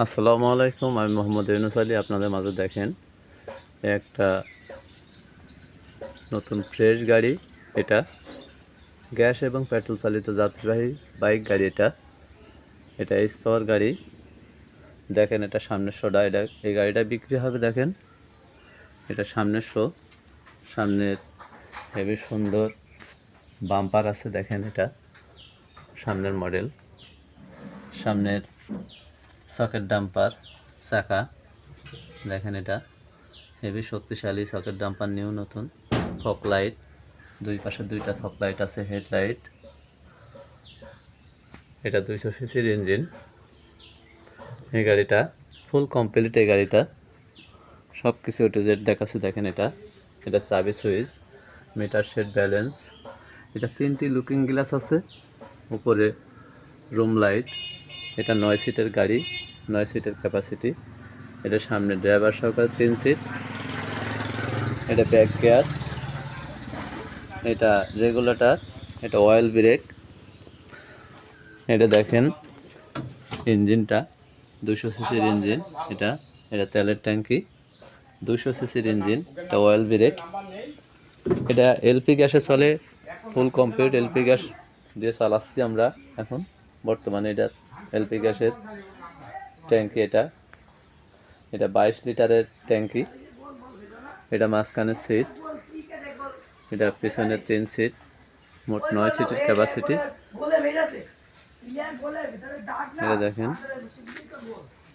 আসসালামু আলাইকুম, আমি মোহাম্মদ ইউনুস আলী, আপনাদের মাঝে দেখেন একটা নতুন ফ্রেশ গাড়ি, এটা গ্যাস এবং পেট্রোল চালিত যাত্রীবাহী বাইক গাড়ি এটা। এটা এস পাওয়ার গাড়ি। দেখেন এটা সামনের শোটা এটা, এই গাড়িটা বিক্রি হবে দেখেন। এটা সামনের শো সামনের হেবি সুন্দর বাম্পার আছে দেখেন এটা, সামনের মডেল সামনের সকেট ডাম্পার, চাকা, দেখেন এটা। হেভি শক্তিশালী সকেট ডাম্পার নিউ নতুন। ফক লাইট দুই পাশে দুইটা ফক লাইট আছে হেডলাইট এটা দুইশো সিসির ইঞ্জিন এই গাড়িটা ফুল কমপ্লিট এই গাড়িটা। সব কিছু টু দেখাচ্ছে, দেখেন এটা। এটা service switch meter shade balance এটা তিনটি লুকিং গ্লাস আছে। উপরে রুম লাইট এটা নয় সিটের গাড়ি, নয় সিটের ক্যাপাসিটি এটা সামনে ড্রাইভার সহকার তিন সিট এটা ব্যাক গিয়ার এটা রেগুলেটর এটা অয়েল ব্রেক এটা দেখেন ইঞ্জিনটা, দুশো সিসির ইঞ্জিন, এটা এটা তেলের ট্যাঙ্কি, দুশো সিসির ইঞ্জিন, এটা অয়েল ব্রেক এটা এলপি গ্যাসে চলে ফুল কমপ্লিট এলপি গ্যাস দিয়ে চালাচ্ছি আমরা এখন। বর্তমানে এটা এলপি গ্যাসের ট্যাঙ্কি এটা। এটা বাইশ লিটারের ট্যাঙ্কি এটা মাঝখানের সিট এটা পিছনের তিন সিট মোট নয় সিটের ক্যাপাসিটি এটা দেখেন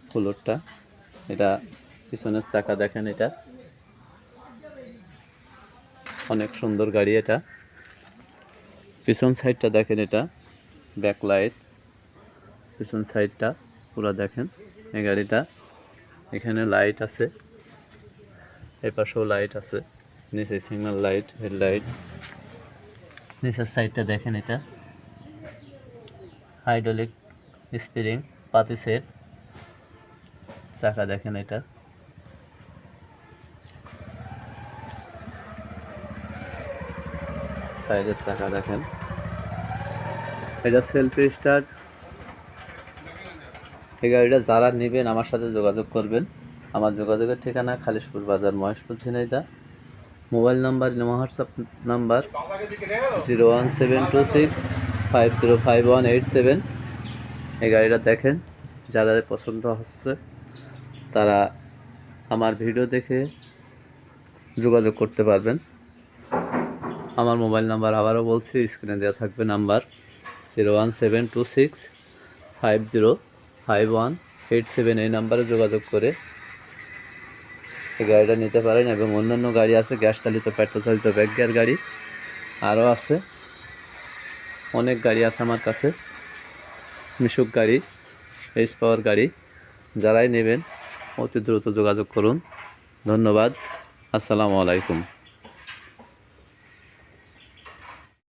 ফ্লোরটা। এটা পিছনের চাকা দেখেন এটা। অনেক সুন্দর গাড়ি এটা। পিছন সাইডটা দেখেন এটা। ব্যাক লাইট পিছন সাইডটা, পুরো দেখেন, এই গাড়িটা। এখানে লাইট আছে, এই পাশেও লাইট আছে, নিচে সিগন্যাল লাইট হেডলাইট নিচের সাইডটা দেখেন এটা। হাইড্রোলিক স্প্রিং পাতি সেট চাকা দেখেন এটা। সাইডের চাকা দেখেন। এটা সেলফি স্টার্ট এই গাড়িটা যারা নেবেন, আমার সাথে যোগাযোগ করবেন। আমার যোগাযোগের ঠিকানা খালিশপুর বাজার, Maheshpur, Jhenaidah. Mobile number WhatsApp number zero one seven two six five zero five one eight seven. এই গাড়িটা দেখেন, যারা পছন্দ হচ্ছে, তারা আমার ভিডিও দেখে যোগাযোগ করতে পারবেন। আমার মোবাইল নাম্বার আবারও বলছি, স্ক্রিনে দেওয়া থাকবে number, zero one seven two six five zero five one eight seven এই নাম্বারে যোগাযোগ করে এই গাড়িটা নিতে পারেন এবং অন্যান্য গাড়ি আছে, গ্যাস চালিত, পেট্রোল চালিত ব্যাক গিয়ার গাড়ি আরও আছে। অনেক গাড়ি আছে আমার কাছে। মিশুক গাড়ি এইচ পাওয়ার গাড়ি, যারাই নেবেন অতি দ্রুত যোগাযোগ করুন। ধন্যবাদ। আসসালামু আলাইকুম।